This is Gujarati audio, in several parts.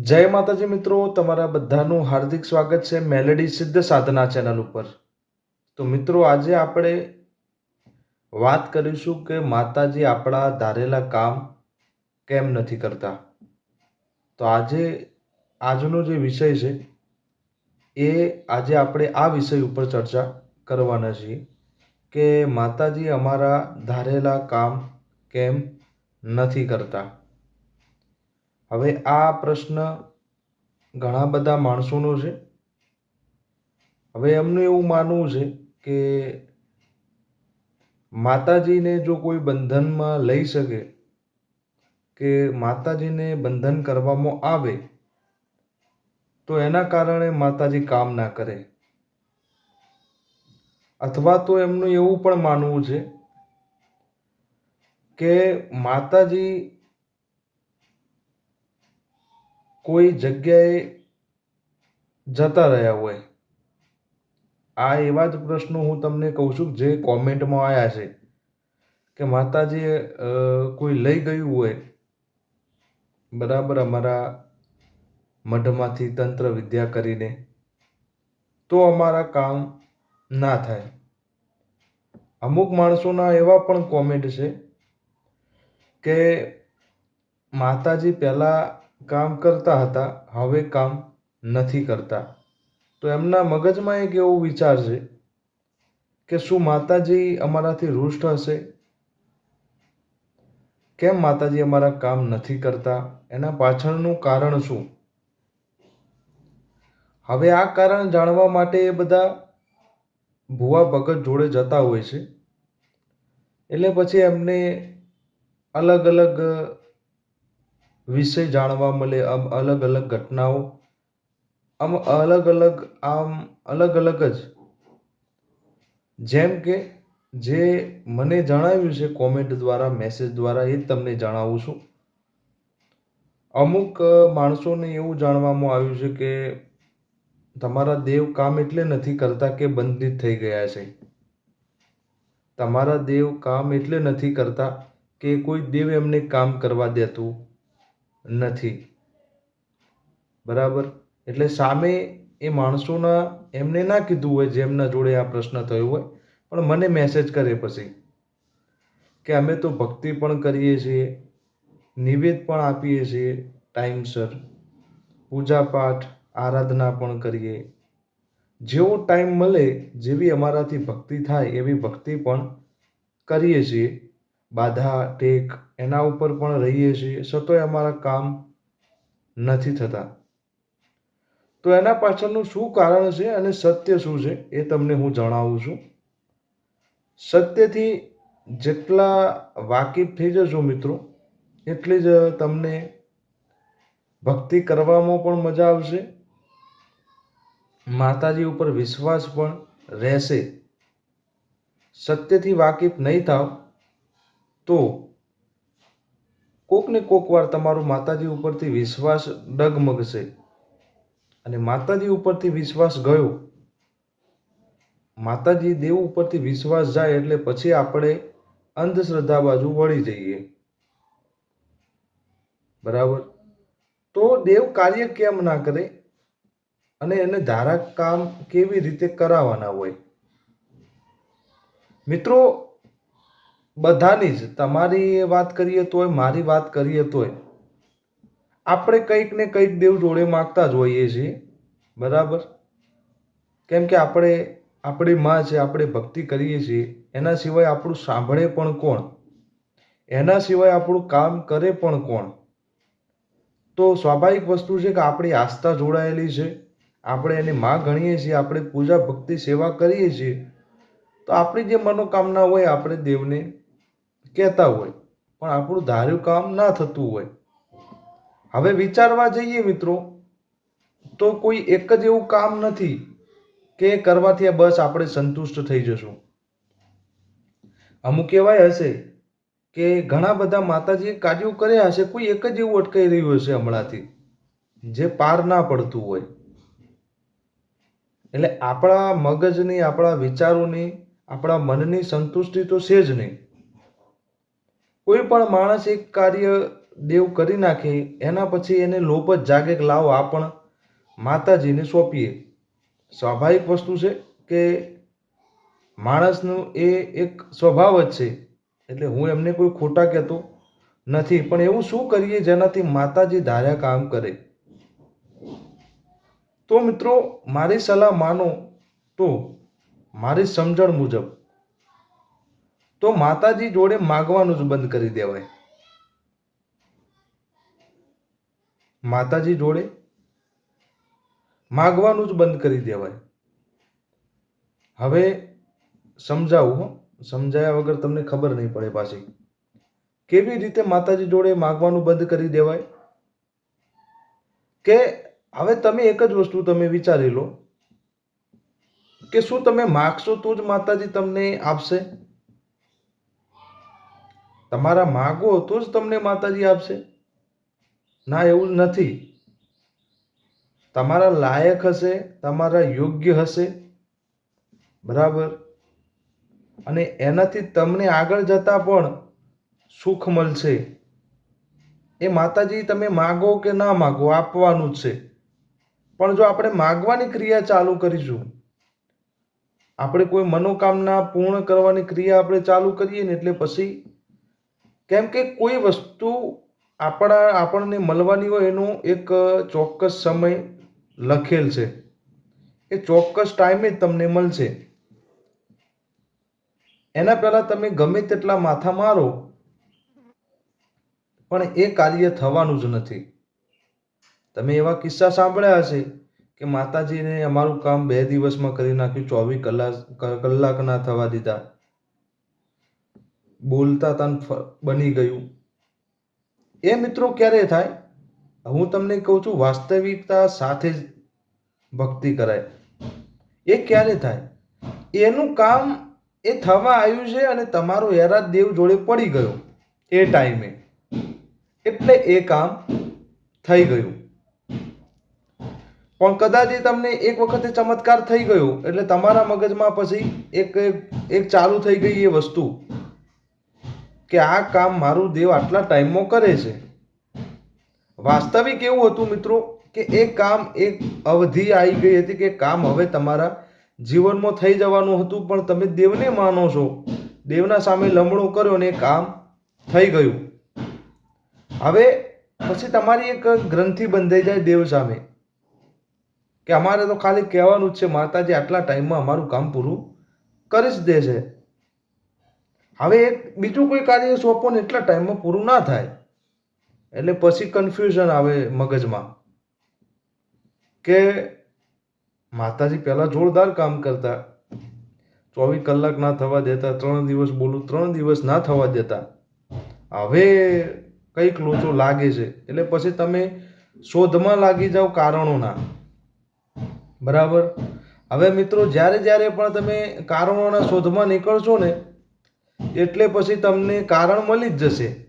જય માતાજી મિત્રો, તમારા બધાનું હાર્દિક સ્વાગત છે મેલેડી સિદ્ધ સાધના ચેનલ ઉપર. તો મિત્રો, આજે આપણે વાત કરીશું કે માતાજી આપણા ધારેલા કામ કેમ નથી કરતા. તો આજે, આજનો જે વિષય છે, એ આજે આપણે આ વિષય ઉપર ચર્ચા કરવાના છીએ કે માતાજી અમારા ધારેલા કામ કેમ નથી કરતા. હવે આ પ્રશ્ન ઘણા બધા માણસોનો છે. હવે એમનું એવું માનવું છે કે માતાજીને જો કોઈ બંધનમાં લઈ શકે, કે માતાજીને બંધન કરવામાં આવે, તો એના કારણે માતાજી કામ ના કરે. અથવા તો એમનું એવું પણ માનવું છે કે માતાજી કોઈ જગ્યાએ જતા રહ્યા હોય. આ એવા જ પ્રશ્નો હું તમને કહું છું જે કોમેન્ટમાં આવ્યા છે કે માતાજી કોઈ લઈ ગયું હોય. બરાબર અમારા મઢમાંથી તંત્ર વિદ્યા કરીને તો અમારા કામ ના થાય. અમુક માણસોના એવા પણ કોમેન્ટ છે કે માતાજી પહેલાં કામ કરતા હતા, હવે કામ નથી કરતા. તો એમના મગજમાં એક એવો વિચાર છે કે શું માતાજી અમારાથી રૂષ્ટ હશે? કેમ માતાજી અમારા કામ નથી કરતા? એના પાછળનું કારણ શું? હવે આ કારણ જાણવા માટે એ બધા ભુવા ભગત જોડે જતા હોય છે. એટલે પછી એમને અલગ અલગ વિષય જાણવા મળે, આમ અલગ અલગ ઘટનાઓ, આમ અલગ અલગ, આમ અલગ અલગ જ. જેમ કે, જે મને જણાવ્યું છે કોમેન્ટ દ્વારા, મેસેજ દ્વારા, એ તમને જણાવું છું. અમુક માણસોને એવું જાણવામાં આવ્યું છે કે, તમારા દેવ કામ એટલે નથી કરતા કે બંધિત થઈ ગયા છે. તમારા દેવ કામ એટલે નથી કરતા કે કોઈ દેવ એમને કામ કરવા દેતું. નથી. બરાબર? એટલે સામે એ માણસોના એમને ના કીધું હોય જેમના જોડે આ પ્રશ્ન થયો હોય, પણ મને મેસેજ કરે પછી કે અમે તો ભક્તિ પણ કરીએ છીએ, નિવેદ પણ આપીએ છીએ ટાઈમસર પૂજા પાઠ, આરાધના પણ કરીએ. જેવો ટાઈમ મળે, જેવી અમારાથી ભક્તિ થાય, એવી ભક્તિ પણ કરીએ છીએ. બાધા, ટેક, એના ઉપર પણ રહીએ છીએ છતાંય અમારા કામ નથી થતા. તો એના પાછળનું શું કારણ છે અને સત્ય શું છે એ તમને હું જણાવું છું. સત્યથી જેટલા વાકેફ થઈ જશો મિત્રો, એટલી જ તમને ભક્તિ કરવામાં પણ મજા આવશે, માતાજી ઉપર વિશ્વાસ પણ રહેશે. સત્યથી વાકેફ નહીં થાવ તો કોકને કોક વાર તમારો માતાજી ઉપરથી વિશ્વાસ ડગમગશે. અને માતાજી ઉપરથી વિશ્વાસ ગયો. માતાજી દેવ ઉપરથી વિશ્વાસ જાય એટલે પછી આપણે અંધશ્રદ્ધા બાજુ વળી જઈએ. બરાબર? તો દેવ કાર્ય કેમ ના કરે? અને એને ધારા કામ કેવી રીતે કરાવવાના હોય? મિત્રો બધાની જ. તમારી વાત કરીએ તોય, મારી વાત કરીએ તોય. આપણે કંઈક ને કંઈક દેવ જોડે માગતા જ હોઈએ છીએ. બરાબર? કેમ કે આપણે, આપણી માં છે, આપણે ભક્તિ કરીએ છીએ. એના સિવાય આપણું સાંભળે પણ કોણ? એના સિવાય આપણું કામ કરે પણ કોણ? તો સ્વાભાવિક વસ્તુ છે કે આપણી આસ્થા જોડાયેલી છે. આપણે એની માં ગણીએ છીએ, આપણે પૂજા ભક્તિ સેવા કરીએ છીએ. તો આપણી જે મનોકામના હોય, આપણે દેવને કહેતા હોય, પણ આપણું ધાર્યું કામ ના થતું હોય. હવે વિચારવા જઈએ મિત્રો, તો કોઈ એક જ એવું કામ નથી કે કરવાથી બસ આપણે સંતુષ્ટ થઈ જશું. અમુક એવાય હશે કે ઘણા બધા માતાજીએ કાર્યો કર્યા હશે, કોઈ એક જ એવું અટકાઈ રહ્યું હશે હમણાંથી, જે પાર ના પડતું હોય. એટલે આપણા મગજની, આપણા વિચારોની, આપણા મનની સંતુષ્ટિ તો છે જ નહીં. કોઈ પણ માણસ એક કાર્ય દેવ કરી નાખે, એના પછી એને લોભ જ જાગે કે લાવો, આ પણ માતાજીને સોંપીએ. સ્વાભાવિક વસ્તુ છે કે માણસનું એ એક સ્વભાવ જ છે. એટલે હું એમને કોઈ ખોટા કહેતો નથી, પણ એવું શું કરીએ જેનાથી માતાજી ધાર્યા કામ કરે? તો મિત્રો, મારી સલાહ માનો તો મારી સમજણ મુજબ તો માતાજી જોડે માગવાનું જ બંધ કરી દેવાય. માતાજી જોડે માગવાનું જ બંધ કરી દેવાય. હવે સમજાવું સમજાયા વગર તમને ખબર નહીં પડે પાછી. કેવી રીતે માતાજી જોડે માગવાનું બંધ કરી દેવાય? કે હવે તમે એક જ વસ્તુ તમે વિચારી લો. કે શું તમે માગશો તો જ માતાજી તમને આપશે? તમારા માગો તો જ તમને માતાજી આપશે. ના, એવું નથી. તમારા લાયક હશે, તમારા યોગ્ય હશે. બરાબર? અને એનાથી તમને આગળ જતા પણ સુખ મળશે. એ માતાજી તમે માગો કે ના માગો, આપવાનું જ છે. પણ જો આપણે માગવાની ક્રિયા ચાલુ કરીશું, આપણે કોઈ મનોકામના પૂર્ણ કરવાની ક્રિયા આપણે ચાલુ કરીએ ને એટલે પછી કેમ કે કોઈ વસ્તુ આપણા, આપણને મળવાની હોય એનો એક ચોક્કસ સમય લખેલ છે. એ ચોક્કસ ટાઈમે જ તમને મળશે. એના પહેલા તમે ગમે તેટલા માથા મારો, પણ એ કાર્ય થવાનું જ નથી. તમે એવા કિસ્સા સાંભળ્યા હશે કે માતાજીને અમારું કામ બે દિવસમાં કરી નાખ્યું, ચોવીસ કલાક કલાક ના થવા દીધા. બોલતા તન બની ગયું. એ મિત્રો ક્યારે થાય? હું તમને કહું છું, વાસ્તવિકતા સાથે જ ભક્તિ કરાય. એ ક્યારે થાય? એનું કામ એ થવા આવ્યું છે અને તમારો હેરાત દેવ જોડે પડી ગયો એ ટાઈમે. એટલે એ કામ થઈ ગયું. પણ કદાચ એ તમને એક વખતે ચમત્કાર થઈ ગયો, એટલે તમારા મગજમાં પછી એક એક ચાલુ થઈ ગઈ એ વસ્તુ. કે આ કામ મારું દેવ આટલા ટાઈમમાં કરે છે? વાસ્તવિક એવું હતું મિત્રો કે એ કામ એક અવધિ આવી ગઈ હતી કે કામ હવે તમારા જીવનમાં થઈ જવાનું હતું, પણ તમે દેવને માનો છો. દેવના સામે લમણો કર્યો ને એ કામ થઈ ગયું. હવે પછી તમારી એક ગ્રંથિ બંધાઈ જાય દેવ સામે. કે અમારે તો ખાલી કહેવાનું જ છે, માતાજી આટલા ટાઈમમાં અમારું કામ પૂરું કરી જ દેશે. હવે એક બીજું કોઈ કાર્ય સોંપો ને એટલા ટાઈમમાં પૂરું ના થાય, એટલે પછી કન્ફ્યુઝન આવે મગજમાં કે માતાજી પહેલાં જોરદાર કામ કરતા, ચોવીસ કલાક ના થવા દેતા, ત્રણ દિવસ બોલું, ત્રણ દિવસ ના થવા દેતા. હવે કંઈક લોચો લાગે છે, એટલે પછી તમે શોધમાં લાગી જાઓ કારણોના. બરાબર? હવે મિત્રો, જ્યારે જ્યારે પણ તમે કારણોના શોધમાં નીકળશો ને એટલે પછી તમને કારણ મળી જ જશે.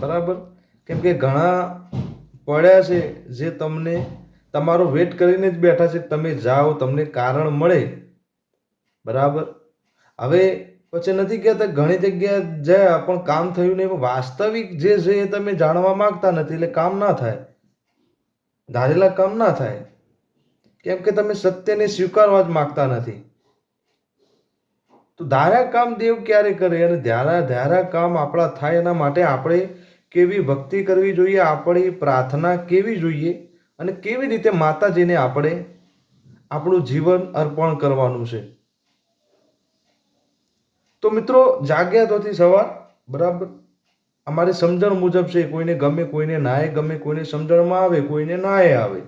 બરાબર? કેમ કે ઘણા પડ્યા છે જે તમને તમારો વેટ કરીને જ બેઠા છે, તમે જાઓ, તમને કારણ મળે. બરાબર? હવે પછી નથી કહેતા ઘણી જગ્યાએ જાય, પણ કામ થયું નહીં વાસ્તવિક જે છે એ તમે જાણવા માંગતા નથી, એટલે કામ ના થાય. ધારેલા કામ ના થાય. કેમ કે તમે સત્યને સ્વીકારવા જ માંગતા નથી. તો ધારા કામ દેવ ક્યારે કરે અને ધારા ધારા કામ આપણા થાય એના માટે આપણે કેવી ભક્તિ કરવી જોઈએ, આપણી પ્રાર્થના કેવી જોઈએ અને કેવી રીતે માતાજીને આપણે આપણું જીવન અર્પણ કરવાનું છે. તો મિત્રો જાગ્યા તોથી સવાર, બરાબર? અમારી સમજણ મુજબ છે, કોઈને ગમે કોઈને નાય, ગમે કોઈને સમજણમાં આવે, કોઈને નાય આવે.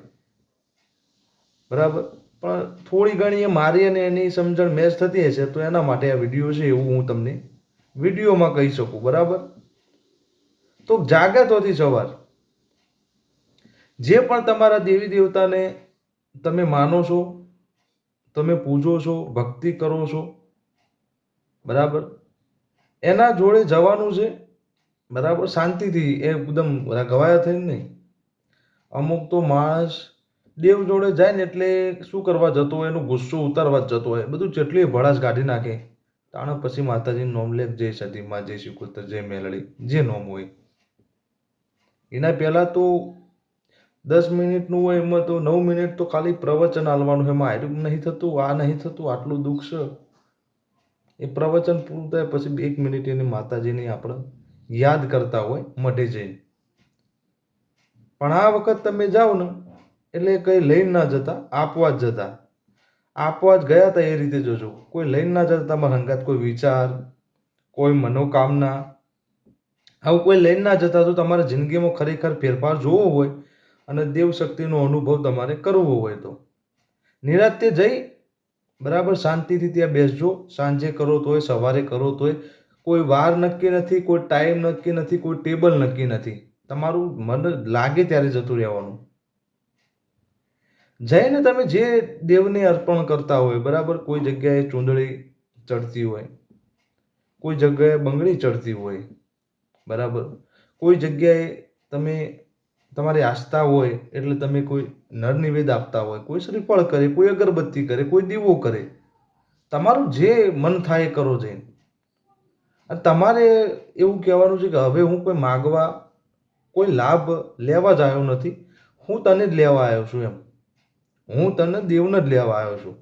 બરાબર? પણ થોડી ઘણી એ મારી અને એની સમજણ મેચ થતી હશે તો એના માટે આ વીડિયો છે એવું હું તમને વિડીયોમાં કહી શકું, બરાબર? તો જાગે તોથી સવાર જે પણ તમારા દેવી દેવતાને તમે માનો છો, તમે પૂજો છો, ભક્તિ કરો છો, બરાબર? એના જોડે જવાનું છે, બરાબર? શાંતિથી એ એકદમ ગવાયા થઈને નહીં. અમુક તો માણસ દેવ જોડે જાય ને એટલે શું કરવા જતો હોય, એનો ગુસ્સો ઉતારવા જતો હોય. બધું જેટલી ભડાસ કાઢી નાખે, તાણે પછી માતાજી નોમ લે જય સતીમાં જય શ્રી કૃષ્ણ, જય મેલડી, જે નોમ હોય. એના પહેલાં તો દસ મિનિટનું હોય એમાં તો નવ મિનિટ તો ખાલી પ્રવચન હાલવાનું એમાં આટલું નહીં થતું, આ નહીં થતું, આટલું દુઃખ છે. એ પ્રવચન પૂરું થાય પછી એક મિનિટ એની માતાજીની આપણે યાદ કરતા હોય, મઢે જઈને. પણ આ વખત તમે જાઓ ને એટલે કંઈ લઈને ના જતા, આપવા જ જતા. આપવા જ ગયા હતા એ રીતે જોજો કોઈ લઈને ના જતા તમારા હંગાત, કોઈ વિચાર, કોઈ મનોકામના. આવું કોઈ લઈને ના જતા તો તમારા જિંદગીમાં ખરેખર ફેરફાર જોવો હોય અને દેવ શક્તિનો અનુભવ તમારે કરવો હોય તો. નિરાતે જઈ, બરાબર શાંતિથી ત્યાં બેસજો. સાંજે કરો તોય, સવારે કરો તોય. કોઈ વાર નક્કી નથી, કોઈ ટાઈમ નક્કી નથી, કોઈ ટેબલ નક્કી નથી. તમારું મન લાગે ત્યારે જતું રહેવાનું. જઈને તમે જે દેવને અર્પણ કરતા હોય, બરાબર? કોઈ જગ્યાએ ચૂંદડી ચડતી હોય, કોઈ જગ્યાએ બંગડી ચડતી હોય, બરાબર? કોઈ જગ્યાએ તમે, તમારી આસ્થા હોય, એટલે તમે કોઈ નર નિવેદ આપતા હોય, કોઈ શ્રીફળ કરે, કોઈ અગરબત્તી કરે, કોઈ દીવો કરે, તમારું જે મન થાય એ કરો જઈને. તમારે એવું કહેવાનું છે કે હવે હું કોઈ માગવા, કોઈ લાભ લેવા જ આવ્યો નથી, હું તને જ લેવા આવ્યો છું એમ. હું તને દેવને જ લેવા આવ્યો છું.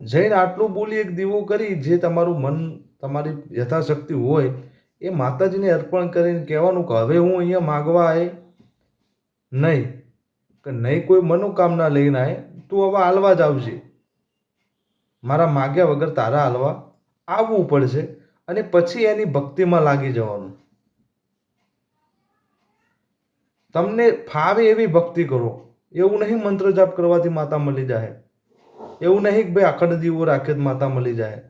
જઈને આટલું બોલી એક દીવો કરી, જે તમારું મન, તમારી યથાશક્તિ હોય, એ માતાજીને અર્પણ કરીને કહેવાનું કે હવે હું અહીંયા માગવા આવે નહીં, કે નહીં કોઈ મનોકામના લઈને આવે તું હવે હાલવા જ આવજે. મારા માગ્યા વગર તારા હાલવા આવવું પડશે અને પછી એની ભક્તિમાં લાગી જવાનું. તમને ફાવે એવી ભક્તિ કરો. એવું નહીં મંત્ર જાપ કરવાથી માતા મળી જાય. એવું નહીં કે ભાઈ આખડ દીવો રાખે જ માતા મળી જાય.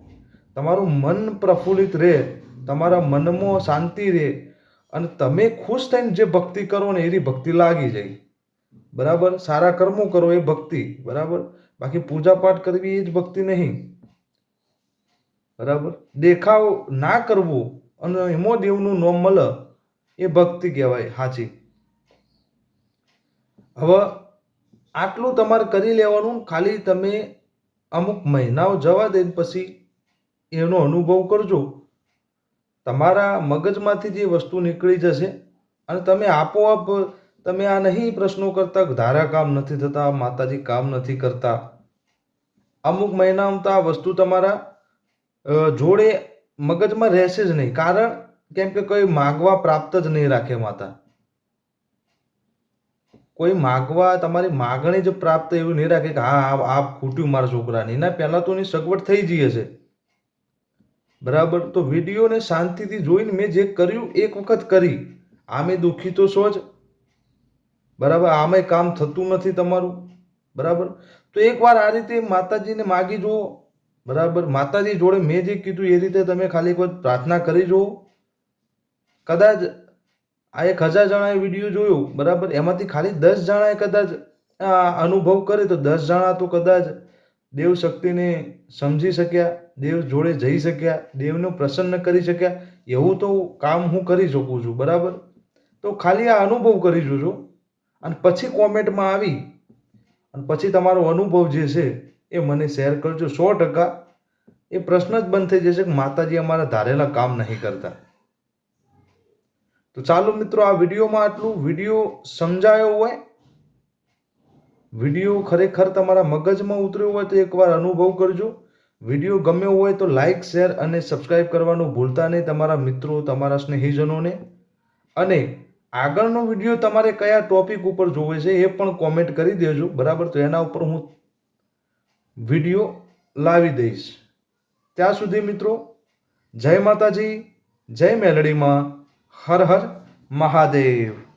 તમારું મન પ્રફુલ્લિત રહે, તમારા મનમાં શાંતિ રહે અને તમે ખુશ થઈને જે ભક્તિ કરો ને એની ભક્તિ લાગી જાય. બરાબર? સારા કર્મો કરો એ ભક્તિ, બરાબર? બાકી પૂજા પાઠ કરવી એ જ ભક્તિ નહીં. બરાબર? દેખાવ ના કરવો અને એમાં દેવનું નોમ મળે એ ભક્તિ કહેવાય સાચી હવે આટલું તમારે કરી લેવાનું, ખાલી તમે અમુક મહિનાઓ જવા દે પછી એનો અનુભવ કરજો. તમારા મગજમાંથી જે વસ્તુ નીકળી જશે અને તમે આપોઆપ, તમે આ નહીં પ્રશ્નો કરતા ધારા કામ નથી થતા, માતાજી કામ નથી કરતા. અમુક મહિનામાં તો આ વસ્તુ તમારા જોડે મગજમાં રહેશે જ નહીં. કારણ કેમ કે કોઈ માગવા પ્રાપ્ત જ નહીં રાખે માતા. કોઈ માગવા, તમારી માગણી જ પ્રાપ્ત એવું નહીં રાખે કે હા, આ ખૂટ્યું મારા છોકરાની. એના પહેલાં તો એની સગવડ થઈ જઈ હશે. બરાબર? તો વિડીયોને શાંતિથી જોઈને મેં જે કર્યું, એક વખત કરી. આમે દુઃખી તો છો જ. બરાબર? આમે કામ થતું નથી તમારું. બરાબર? તો એકવાર આ રીતે માતાજીને માગી જુઓ. બરાબર? માતાજી જોડે મેં જે કીધું એ રીતે તમે ખાલી કોઈ પ્રાર્થના કરી જુઓ. કદાચ આ એક હજાર જણાએ વીડિયો જોયો, બરાબર? એમાંથી ખાલી દસ જણાએ કદાચ અનુભવ કરે તો દસ જણા તો કદાચ દેવ શક્તિને સમજી શક્યા, દેવ જોડે જઈ શક્યા, દેવને પ્રસન્ન કરી શક્યા. એવું તો કામ હું કરી શકું છું, બરાબર? તો ખાલી આ અનુભવ કરી જોજો. અને પછી કોમેન્ટમાં આવી. અને પછી તમારો અનુભવ જે છે એ મને શેર કરજો સો ટકા. એ પ્રશ્ન જ બંધ થઈ જશે કે માતાજી અમારા ધારેલા કામ નહીં કરતા. તો ચાલો મિત્રો આ વિડીયોમાં આટલું. વીડિયો સમજાયો હોય, વીડિયો ખરેખર તમારા મગજમાં ઉતર્યો હોય તો એકવાર અનુભવ કરજો. વીડિયો ગમ્યો હોય તો લાઈક, શેર અને સબસ્ક્રાઇબ કરવાનું ભૂલતા નહીં તમારા મિત્રો, તમારા સ્નેહીજનોને. અને આગળનો વીડિયો તમારે કયા ટોપિક ઉપર જોવે છે એ પણ કોમેન્ટ કરી દેજો, બરાબર? તો એના ઉપર હું વીડિયો લાવી દઈશ. ત્યાં સુધી મિત્રો, જય માતાજી, જય મેલડીમાં. હર હર મહાદેવ.